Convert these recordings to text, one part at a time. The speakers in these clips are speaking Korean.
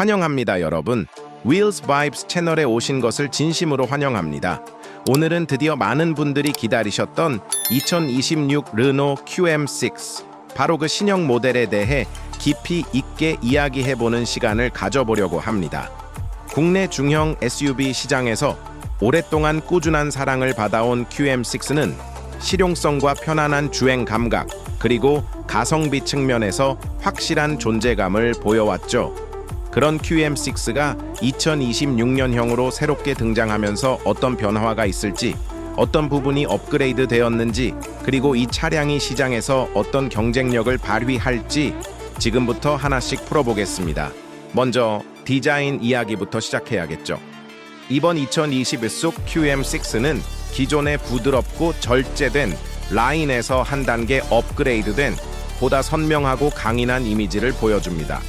환영합니다, 여러분. Wheels Vibes 채널에 오신 것을 진심으로 환영합니다. 오늘은 드디어 많은 분들이 기다리셨던 2026 르노 QM6 바로 그 신형 모델에 대해 깊이 있게 이야기해보는 시간을 가져보려고 합니다. 국내 중형 SUV 시장에서 오랫동안 꾸준한 사랑을 받아온 QM6는 실용성과 편안한 주행 감각, 그리고 가성비 측면에서 확실한 존재감을 보여왔죠. 그런 QM6가 2026년형으로 새롭게 등장하면서 어떤 변화가 있을지, 어떤 부분이 업그레이드 되었는지, 그리고 이 차량이 시장에서 어떤 경쟁력을 발휘할지 지금부터 하나씩 풀어보겠습니다. 먼저 디자인 이야기부터 시작해야겠죠. 이번 2021 속 QM6는 기존의 부드럽고 절제된 라인에서 한 단계 업그레이드된 보다 선명하고 강인한 이미지를 보여줍니다.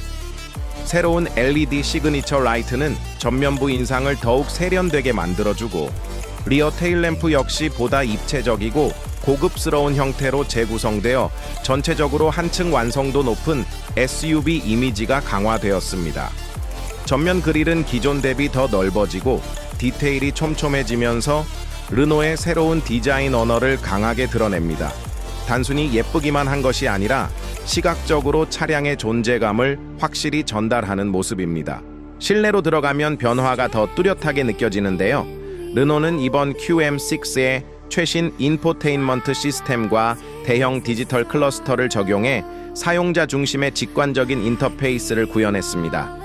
새로운 LED 시그니처 라이트는 전면부 인상을 더욱 세련되게 만들어주고 리어 테일램프 역시 보다 입체적이고 고급스러운 형태로 재구성되어 전체적으로 한층 완성도 높은 SUV 이미지가 강화되었습니다. 전면 그릴은 기존 대비 더 넓어지고 디테일이 촘촘해지면서 르노의 새로운 디자인 언어를 강하게 드러냅니다. 단순히 예쁘기만 한 것이 아니라 시각적으로 차량의 존재감을 확실히 전달하는 모습입니다. 실내로 들어가면 변화가 더 뚜렷하게 느껴지는데요. 르노는 이번 QM6에 최신 인포테인먼트 시스템과 대형 디지털 클러스터를 적용해 사용자 중심의 직관적인 인터페이스를 구현했습니다.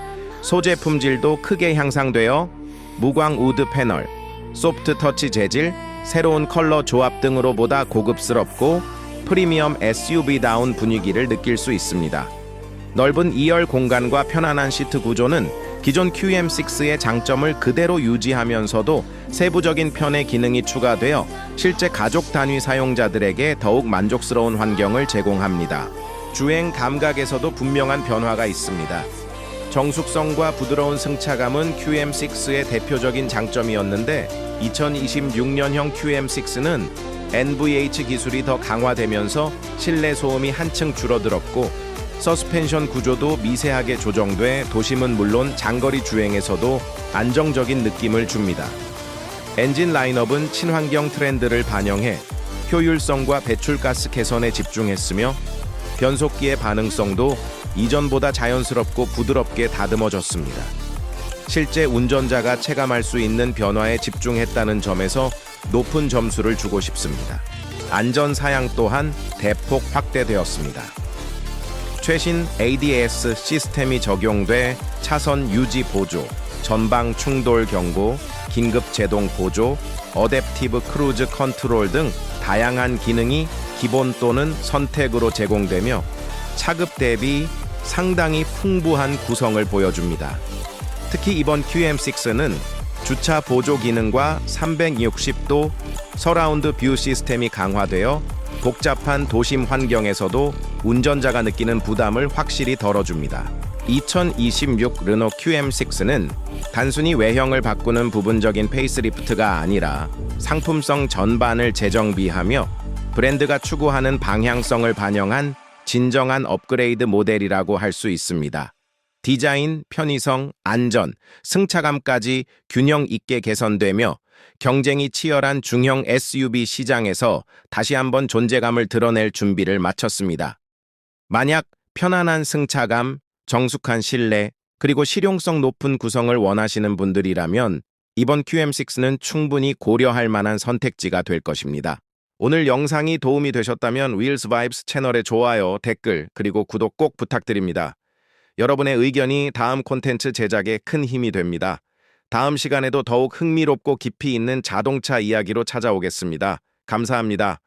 소재 품질도 크게 향상되어 무광 우드 패널, 소프트 터치 재질, 새로운 컬러 조합 등으로 보다 고급스럽고 프리미엄 SUV다운 분위기를 느낄 수 있습니다. 넓은 2열 공간과 편안한 시트 구조는 기존 QM6의 장점을 그대로 유지하면서도 세부적인 편의 기능이 추가되어 실제 가족 단위 사용자들에게 더욱 만족스러운 환경을 제공합니다. 주행 감각에서도 분명한 변화가 있습니다. 정숙성과 부드러운 승차감은 QM6의 대표적인 장점이었는데 2026년형 QM6는 NVH 기술이 더 강화되면서 실내 소음이 한층 줄어들었고 서스펜션 구조도 미세하게 조정돼 도심은 물론 장거리 주행에서도 안정적인 느낌을 줍니다. 엔진 라인업은 친환경 트렌드를 반영해 효율성과 배출가스 개선에 집중했으며 변속기의 반응성도 이전보다 자연스럽고 부드럽게 다듬어졌습니다. 실제 운전자가 체감할 수 있는 변화에 집중했다는 점에서 높은 점수를 주고 싶습니다. 안전 사양 또한 대폭 확대되었습니다. 최신 ADS 시스템이 적용돼 차선 유지 보조, 전방 충돌 경고, 긴급 제동 보조, 어댑티브 크루즈 컨트롤 등 다양한 기능이 기본 또는 선택으로 제공되며 차급 대비 상당히 풍부한 구성을 보여줍니다. 특히 이번 QM6는 주차 보조 기능과 360도 서라운드 뷰 시스템이 강화되어 복잡한 도심 환경에서도 운전자가 느끼는 부담을 확실히 덜어줍니다. 2026 르노 QM6는 단순히 외형을 바꾸는 부분적인 페이스리프트가 아니라 상품성 전반을 재정비하며 브랜드가 추구하는 방향성을 반영한 진정한 업그레이드 모델이라고 할 수 있습니다. 디자인, 편의성, 안전, 승차감까지 균형 있게 개선되며 경쟁이 치열한 중형 SUV 시장에서 다시 한번 존재감을 드러낼 준비를 마쳤습니다. 만약 편안한 승차감, 정숙한 실내, 그리고 실용성 높은 구성을 원하시는 분들이라면 이번 QM6는 충분히 고려할 만한 선택지가 될 것입니다. 오늘 영상이 도움이 되셨다면 Wheels Vibes 채널에 좋아요, 댓글, 그리고 구독 꼭 부탁드립니다. 여러분의 의견이 다음 콘텐츠 제작에 큰 힘이 됩니다. 다음 시간에도 더욱 흥미롭고 깊이 있는 자동차 이야기로 찾아오겠습니다. 감사합니다.